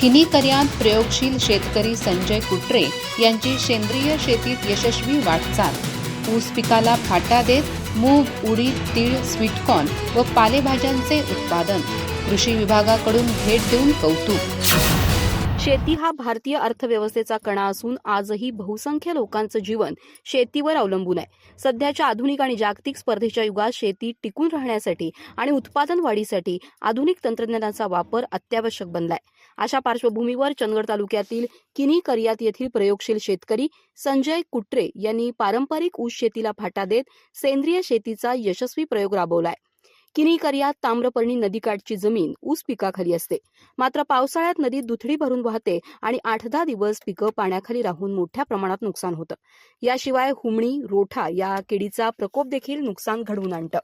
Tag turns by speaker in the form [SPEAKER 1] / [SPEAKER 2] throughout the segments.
[SPEAKER 1] किनी कर्यात प्रयोगशील शेतकरी संजय कुट्रे यांची सेंद्रिय शेतीत यशस्वी वाटचाल. ऊस पिकाला फाटा देत मूग उडीद तीळ स्वीटकॉर्न व पालेभाज्यांचे उत्पादन. कृषी विभागाकडून भेट देऊन कौतुक.
[SPEAKER 2] शेती हा भारतीय अर्थव्यवस्थेचा कणा असून आजही बहुसंख्य लोकांचं जीवन शेतीवर अवलंबून आहे. सध्याच्या आधुनिक आणि जागतिक स्पर्धेच्या युगात शेती टिकून राहण्यासाठी आणि उत्पादन वाढीसाठी आधुनिक तंत्रज्ञानाचा वापर अत्यावश्यक बनलाय. अशा पार्श्वभूमीवर चंदगड तालुक्यातील किनी करियात येथील प्रयोगशील शेतकरी संजय कुट्रे यांनी पारंपरिक ऊस शेतीला फाटा देत सेंद्रिय शेतीचा यशस्वी प्रयोग राबवलाय. किनी ताम्रपर्णी नदीकाठची जमीन ऊस पिकाखाली असते. मात्र पावसाळ्यात नदी दुथडी भरून वाहते आणि आठ दहा दिवस पिकं पाण्याखाली राहून मोठ्या प्रमाणात नुकसान होतं. याशिवाय हुमणी रोठा या किडीचा प्रकोप देखील नुकसान घडवून आणतं.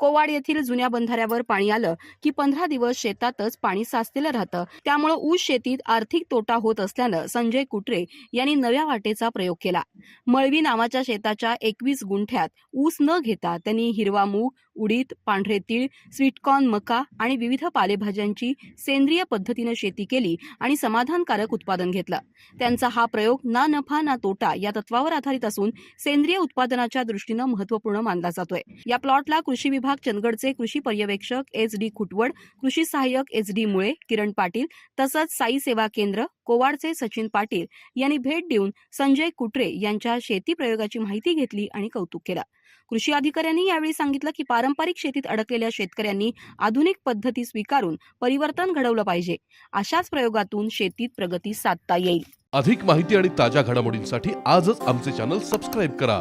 [SPEAKER 2] कोवाड येथील जुन्या बंधाऱ्यावर पाणी आलं की पंधरा दिवस शेतातच पाणी साचलेलं राहतं. त्यामुळे ऊस शेतीत आर्थिक तोटा होत असल्यानं संजय कुट्रे यांनी नव्या वाटेचा प्रयोग केला. मळवी नावाच्या शेताच्या एकवीस गुंठ्यात ऊस न घेता त्यांनी हिरवा मूग उडीद पांढरे तीळ स्वीटकॉर्न मका आणि विविध पालेभाज्यांची सेंद्रिय पद्धतीनं शेती केली आणि समाधानकारक उत्पादन घेतलं. त्यांचा हा प्रयोग ना नफा ना तोटा या तत्वावर आधारित असून सेंद्रिय उत्पादनाच्या दृष्टीनं महत्त्वपूर्ण मानला जातोय. या प्लॉटला कृषी विभाग चंदगडचे कृषी पर्यवेक्षक एच डी खुटवड कृषी सहाय्यक एच डी मुळे किरण पाटील तसंच साई सेवा केंद्र कोवाडचे सचिन पाटील यांनी भेट देऊन संजय कुट्रे यांच्या शेती प्रयोगाची माहिती घेतली आणि कौतुक केलं. कृषी अधिकाऱ्यांनी यावेळी सांगितलं की पारंपरिक शेतीत अडकलेल्या शेतकऱ्यांनी आधुनिक पद्धती स्वीकारून परिवर्तन घडवलं पाहिजे. अशाच प्रयोगातून शेतीत प्रगती साधता येईल.
[SPEAKER 3] अधिक माहिती आणि ताज्या घडामोडींसाठी आजच आमचे चॅनल सबस्क्राईब करा.